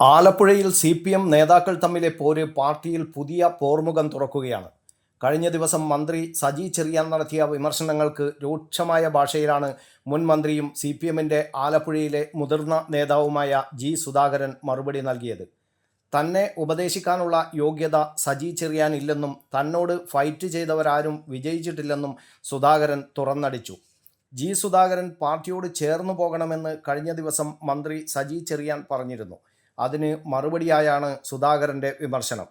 ആലപ്പുഴയിൽ C P M നേതാക്കൾ തമ്മിലെ പോര് പാർട്ടിയിൽ പുതിയ പോർമുഖം തുറക്കുകയാണ്. കഴിഞ്ഞ ദിവസം മന്ത്രി സജി ചെറിയാൻ നടത്തിയ വിമർശനങ്ങൾക്ക് രൂക്ഷമായ ഭാഷയിലാണ് മുൻ മന്ത്രിയും സി പി എമ്മിന്റെ ആലപ്പുഴയിലെ മുതിർന്ന നേതാവുമായ ജി സുധാകരൻ മറുപടി നൽകിയത്. തന്നെ ഉപദേശിക്കാനുള്ള യോഗ്യത സജി ചെറിയാനില്ലെന്നും തന്നോട് ഫൈറ്റ് ചെയ്തവരാരും വിജയിച്ചിട്ടില്ലെന്നും സുധാകരൻ തുറന്നടിച്ചു. ജി സുധാകരൻ പാർട്ടിയോട് ചേർന്നു പോകണമെന്ന് കഴിഞ്ഞ ദിവസം മന്ത്രി സജി ചെറിയാൻ പറഞ്ഞിരുന്നു. അതിന് മറുപടിയായാണ് സുധാകരന്റെ വിമർശനം.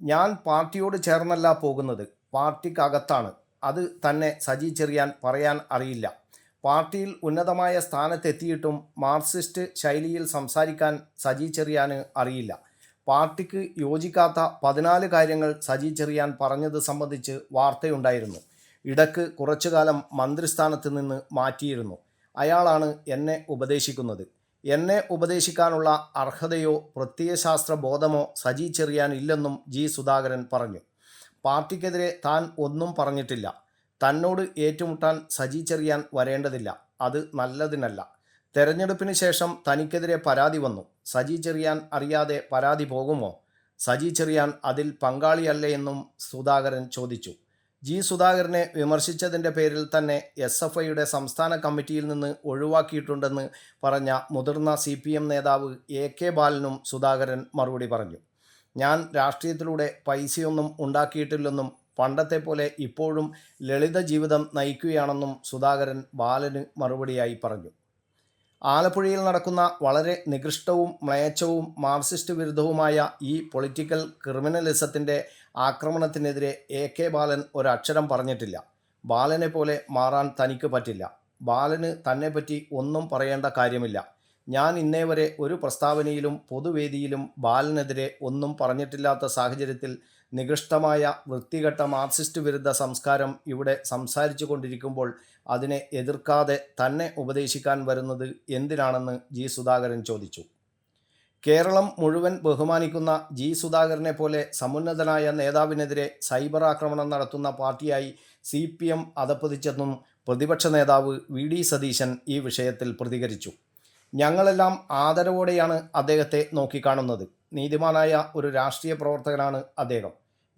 ഞാൻ പാർട്ടിയോട് ചേർന്നല്ല പോകുന്നത് പാർട്ടിക്കകത്താണ്. അത് തന്നെ സജി ചെറിയാൻ പറയാൻ അറിയില്ല. പാർട്ടിയിൽ ഉന്നതമായ സ്ഥാനത്തെത്തിയിട്ടും മാർക്സിസ്റ്റ് ശൈലിയിൽ സംസാരിക്കാൻ സജി ചെറിയാന് അറിയില്ല. പാർട്ടിക്ക് യോജിക്കാത്ത പതിനാല് കാര്യങ്ങൾ സജി ചെറിയാൻ പറഞ്ഞത് സംബന്ധിച്ച് വാർത്തയുണ്ടായിരുന്നു. ഇടയ്ക്ക് കുറച്ചുകാലം മന്ത്രിസ്ഥാനത്ത് നിന്ന് മാറ്റിയിരുന്നു. അയാളാണ് എന്നെ ഉപദേശിക്കുന്നത്. എന്നെ ഉപദേശിക്കാനുള്ള അർഹതയോ പ്രത്യയശാസ്ത്ര ബോധമോ സജി ചെറിയാൻ ഇല്ലെന്നും ജി സുധാകരൻ പറഞ്ഞു. പാർട്ടിക്കെതിരെ താൻ ഒന്നും പറഞ്ഞിട്ടില്ല. തന്നോട് ഏറ്റുമുട്ടാൻ സജി ചെറിയാൻ വരേണ്ടതില്ല. അത് നല്ലതിനല്ല. തെരഞ്ഞെടുപ്പിന് ശേഷം തനിക്കെതിരെ പരാതി വന്നു. സജി ചെറിയാൻ അറിയാതെ പരാതി പോകുമോ? സജി ചെറിയാൻ അതിൽ പങ്കാളിയല്ലേ എന്നും സുധാകരൻ ചോദിച്ചു. ജി സുധാകരനെ വിമർശിച്ചതിന്റെ പേരിൽ തന്നെ എസ് എഫ് ഐയുടെ സംസ്ഥാന കമ്മിറ്റിയിൽ നിന്ന് ഒഴിവാക്കിയിട്ടുണ്ടെന്ന് പറഞ്ഞ മുതിർന്ന സി പി എം നേതാവ് എ കെ ബാലനും സുധാകരൻ മറുപടി പറഞ്ഞു. ഞാൻ രാഷ്ട്രീയത്തിലൂടെ പൈസയൊന്നും ഉണ്ടാക്കിയിട്ടില്ലെന്നും പണ്ടത്തെ പോലെ ഇപ്പോഴും ലളിത ജീവിതം നയിക്കുകയാണെന്നും സുധാകരൻ ബാലന് മറുപടിയായി പറഞ്ഞു. ആലപ്പുഴയിൽ നടക്കുന്ന വളരെ നികൃഷ്ടവും മ്ലേച്ഛവും മാർക്സിസ്റ്റ് വിരുദ്ധവുമായ ഈ പൊളിറ്റിക്കൽ ക്രിമിനലിസത്തിന്റെ ആക്രമണത്തിനെതിരെ എ കെ ബാലൻ ഒരക്ഷരം പറഞ്ഞിട്ടില്ല. ബാലനെ പോലെ മാറാൻ തനിക്ക് പറ്റില്ല. ബാലന് തന്നെപ്പറ്റി ഒന്നും പറയേണ്ട കാര്യമില്ല. ഞാൻ ഇന്നേ വരെ ഒരു പ്രസ്താവനയിലും പൊതുവേദിയിലും ബാലനെതിരെ ഒന്നും പറഞ്ഞിട്ടില്ലാത്ത സാഹചര്യത്തിൽ നികൃഷ്ടമായ വൃത്തികെട്ട മാർക്സിസ്റ്റ് വിരുദ്ധ സംസ്കാരം ഇവിടെ സംസാരിച്ചു കൊണ്ടിരിക്കുമ്പോൾ അതിനെ എതിർക്കാതെ തന്നെ ഉപദേശിക്കാൻ വരുന്നത് എന്തിനാണെന്ന് ജി സുധാകരൻ ചോദിച്ചു. കേരളം മുഴുവൻ ബഹുമാനിക്കുന്ന ജി സുധാകരനെ പോലെ സമുന്നതനായ നേതാവിനെതിരെ സൈബർ ആക്രമണം നടത്തുന്ന പാർട്ടിയായി സി പി എം അതപ്പതിച്ചെന്നും പ്രതിപക്ഷ നേതാവ് വി ഡി സതീശൻ ഈ വിഷയത്തിൽ പ്രതികരിച്ചു. ഞങ്ങളെല്ലാം ആദരവോടെയാണ് അദ്ദേഹത്തെ നോക്കിക്കാണുന്നത്. നീതിമാനായ ഒരു രാഷ്ട്രീയ പ്രവർത്തകനാണ് അദ്ദേഹം.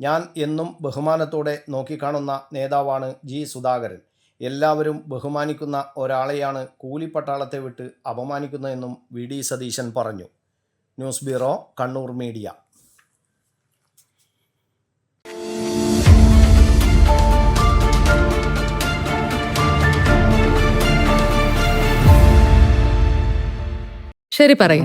ഞാൻ എന്നും ബഹുമാനത്തോടെ നോക്കിക്കാണുന്ന നേതാവാണ് ജി സുധാകരൻ. എല്ലാവരും ബഹുമാനിക്കുന്ന ഒരാളെയാണ് കൂലിപ്പട്ടാളത്തെ വിട്ട് അപമാനിക്കുന്നതെന്നും വി ഡി സതീശൻ പറഞ്ഞു. News bureau Kannur media. ശരി പറയൂ.